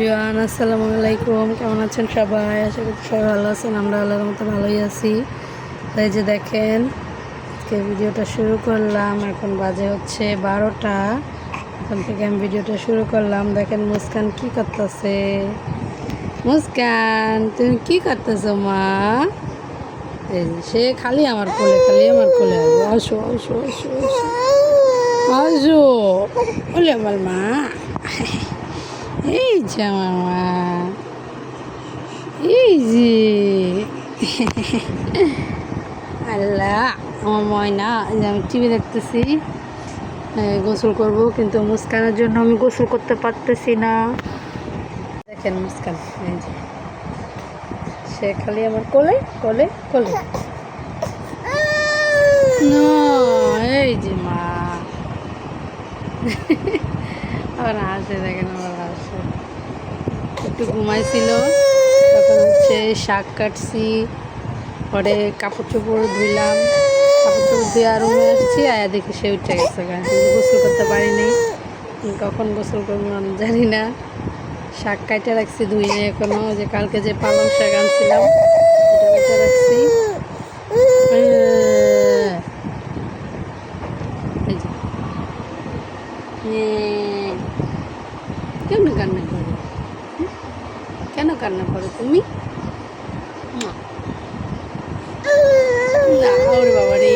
প্রিয়ান আসসালামু আলাইকুম। কেমন আছেন সবাই? আশা করি সবাই ভালো আছেন। আমরা আল্লাহর মতো ভালোই আছি। তাই যে দেখেন, আজকে ভিডিওটা শুরু করলাম। এখন বাজে হচ্ছে বারোটা। এখন থেকে আমি ভিডিওটা শুরু করলাম। দেখেন, মুস্কান কি করতেছে? মুস্কান, তুমি কি করতেছো, মা? সে খালি আমার কোলে, খালি আমার কোলে আসো আসো আসো আসো। আসো। বলে আমার মা। এই যে আমার মা এই যে। আল্লাহ, আমার ময়না, যে আমি টিভি দেখতেছি গোসল করব, কিন্তু মুস্কানের জন্য আমি গোসল করতে পারতেছি না। দেখেন মুস্কান সে খালি আমার কোলে কোলে কোলে। এই যে মা। আবার হাসে দেখেন হাসে একটু ঘুমাইছিল, তখন হচ্ছে শাক কাটছি, পরে কাপড় চোপড় ধুইলাম, কাপড় চোপড় ধুয়ে আর রুমে আসছি, আয়া দেখি সে উঠে গেছে। গোসল করতে পারিনি কখন গোসল করব আমি জানি না। শাক কাটে রাখছি ধুই নেই এখনও যে কালকে যে পালং শাক আনছিলাম এটা কেটে রাখছি আহ, এই যে হ্যাঁ। কেন কান্না করো হুম? কেন কান্না করো তুমি মা। না, ওরে বাবা রে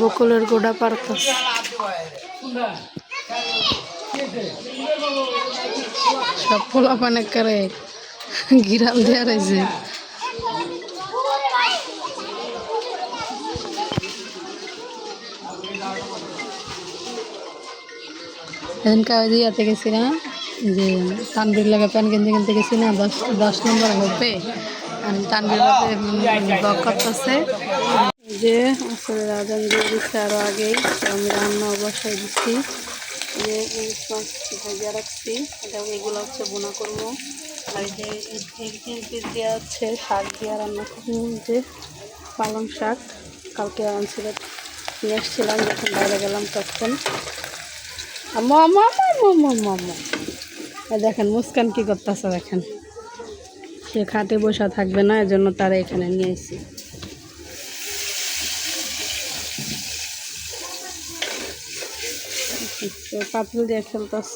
বকুলের গোড়া সব পানে করে দেওয়া রয়েছে। সেদিন কাগজ ইয়াতে গেছি না যে তানবির লাগা প্যান কিনতে কিনতে গেছি না, দশ দশ নম্বর আর তানবির ব্লক করতেছে। যে আসলে দিয়ে দিচ্ছে আরও আগেই আমি রান্না বসাই দিচ্ছি। যে রাখছি এটা এগুলো হচ্ছে বোনা করব আর যে পিস দেওয়া হচ্ছে শাক দিয়ে রান্না করব পালং শাক কালকে আনছিল নিয়ে এসছিলাম যখন বাইরে গেলাম তখন দেখেন মুস্কান কি করতেছে দেখেন? সে খাটে বসা থাকবে না, এজন্য তারা এখানে নিয়ে এসেছি পাতিল দিয়ে খেলতাস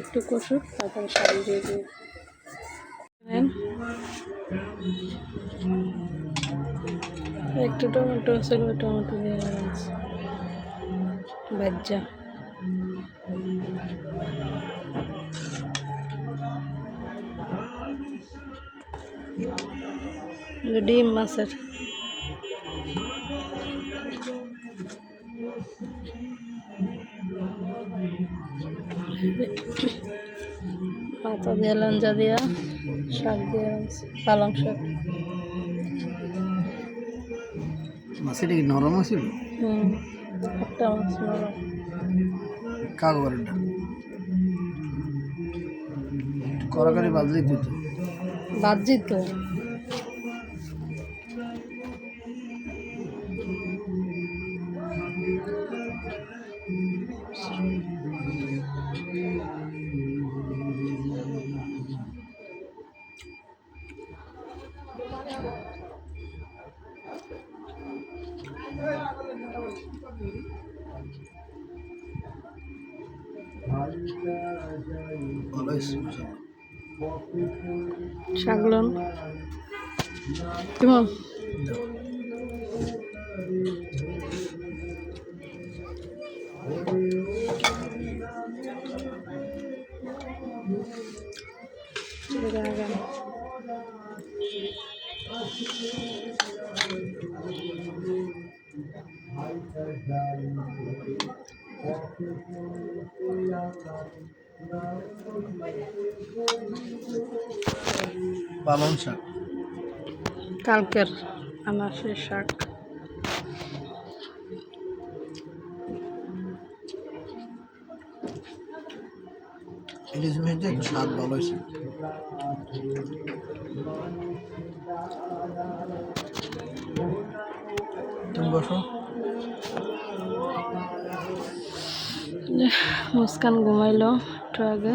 একটু কষুক তারপরে শাড়ি দিয়ে নেন। একটু টমেটো ছিল টমেটো দিয়ে বাজ্জা। ডিম মাছের। পাতা দিয়ে লঞ্জা দিয়া শাক দিয়ে পালং শাক। মাছটা কি নরম ছিল হুম একটা মাছ নরম। কাগো করেনটা করাকারি বাজলেই তুই তো বাজি তো ভালো হয়েছে শাকলন কেমন পালং শাক। কালকের আনাসের শাক। ইলিশ মাছটা একটু স্বাদ ভালো তুমি বসো। একটু আগে।